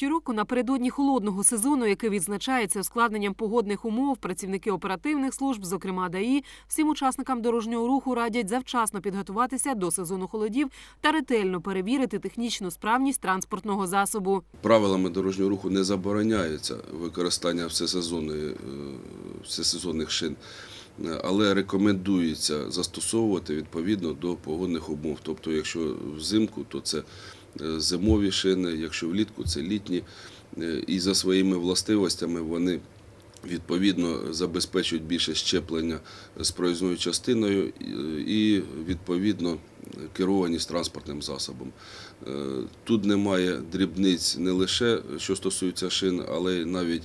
Щороку напередодні холодного сезону, який відзначається ускладненням погодних умов, працівники оперативних служб, зокрема ДАІ, всім учасникам дорожнього руху радять завчасно підготуватися до сезону холодів та ретельно перевірити технічну справність транспортного засобу. Правилами дорожнього руху не забороняється використання всесезонної, е, всесезонних шин, е, але рекомендується застосовувати відповідно до погодних умов. Тобто, якщо взимку, то це зимові шини, якщо влітку це літні. Е, І за своїми властивостями вони відповідно забезпечують більше щеплення з проїзною частиною е, і відповідно керованість транспортним засобом. Е, Тут немає дрібниць не лише що стосується шин, але й навіть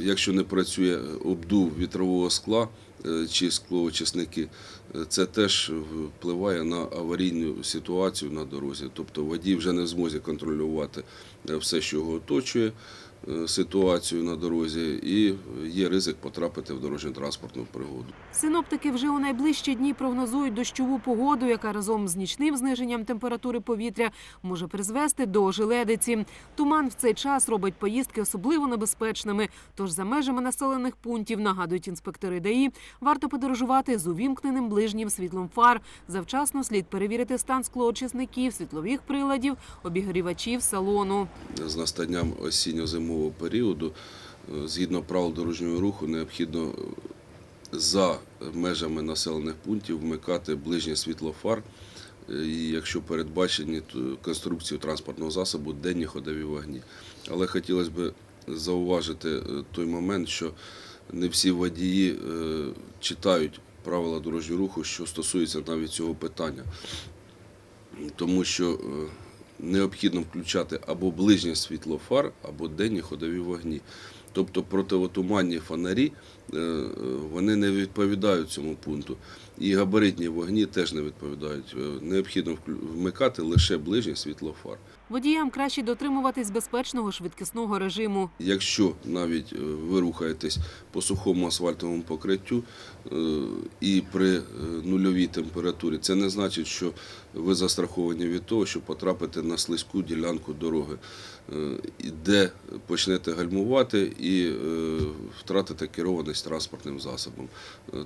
якщо не працює обдув вітрового скла чи склоочисники, е, це теж впливає на аварійну ситуацію на дорозі. Тобто водій вже не в змозі контролювати е, все, що його оточує, е, ситуацію на дорозі, і є ризик потрапити в дорожньо-транспортну пригоду. Синоптики вже у найближчі дні прогнозують дощову погоду, яка разом з нічним зниженням температури повітря може призвести до ожеледиці. Туман в цей час робить поїздки особливо небезпечними. Тож за межами населених пунктів нагадують інспектори ДАІ, варто подорожувати з увімкненим ближнім світлом фар. Завчасно слід перевірити стан склоочисників, світлових приладів, обігрівачів салону. з настанням осінньо-зимового періоду, е, згідно правил дорожнього руху, необхідно е, за межами населених пунктів вмикати ближнє світло фар. е, І якщо передбачені конструкцію транспортного засобу денні ходові вогні. Але хотілося б зауважити той момент, що не всі водії читають правила дорожнього руху, що стосується навіть цього питання тому що необхідно включати або ближнє світло фар, або денні ходові вогні. Тобто противотуманні фонарі е, е, вони не відповідають цьому пункту. І габаритні вогні теж не відповідають. Е, Необхідно вмикати лише ближнє світло фар. Водіям краще дотримуватись безпечного швидкісного режиму. Якщо навіть е, ви рухаєтесь по сухому асфальтовому покриттю е, і при нульовій температурі, це не значить, що ви застраховані від того, що потрапите на слизьку ділянку дороги, де почнете гальмувати і втратите керованість транспортним засобом.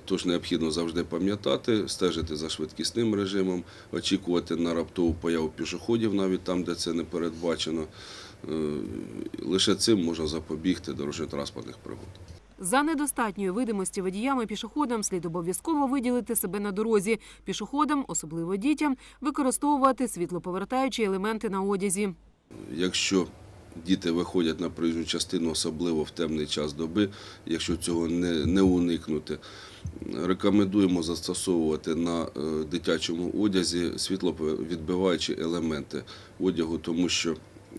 Тож необхідно завжди пам'ятати, стежити за швидкісним режимом, очікувати на раптову появу пішоходів, навіть там, де це не передбачено. Е, Лише цим можна запобігти дорожньо-транспортних пригод. За недостатньої видимості водіям і пішоходам слід обов'язково виділити себе на дорозі. Пішоходам, особливо дітям, використовувати світлоповертаючі елементи на одязі. Якщо діти виходять на проїжджу частину, особливо в темний час доби, якщо цього не, не уникнути, рекомендуємо застосовувати на е, дитячому одязі світловідбиваючі елементи одягу, тому що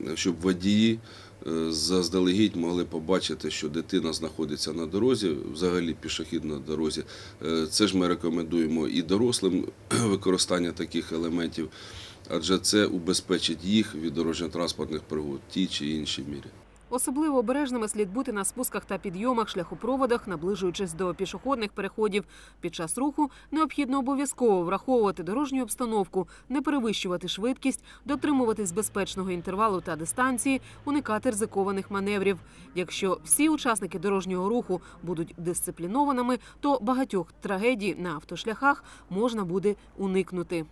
е, щоб водії е, заздалегідь могли побачити, що дитина знаходиться на дорозі, взагалі пішохід на дорозі. Е, Це ж ми рекомендуємо і дорослим використання таких елементів, адже це убезпечить їх від дорожньо-транспортних пригод в тій чи іншій мірі. Особливо обережними слід бути на спусках та підйомах, шляхопроводах, наближуючись до пішохідних переходів. Під час руху необхідно обов'язково враховувати дорожню обстановку, не перевищувати швидкість, дотримуватись безпечного інтервалу та дистанції, уникати ризикованих маневрів. Якщо всі учасники дорожнього руху будуть дисциплінованими, то багатьох трагедій на автошляхах можна буде уникнути.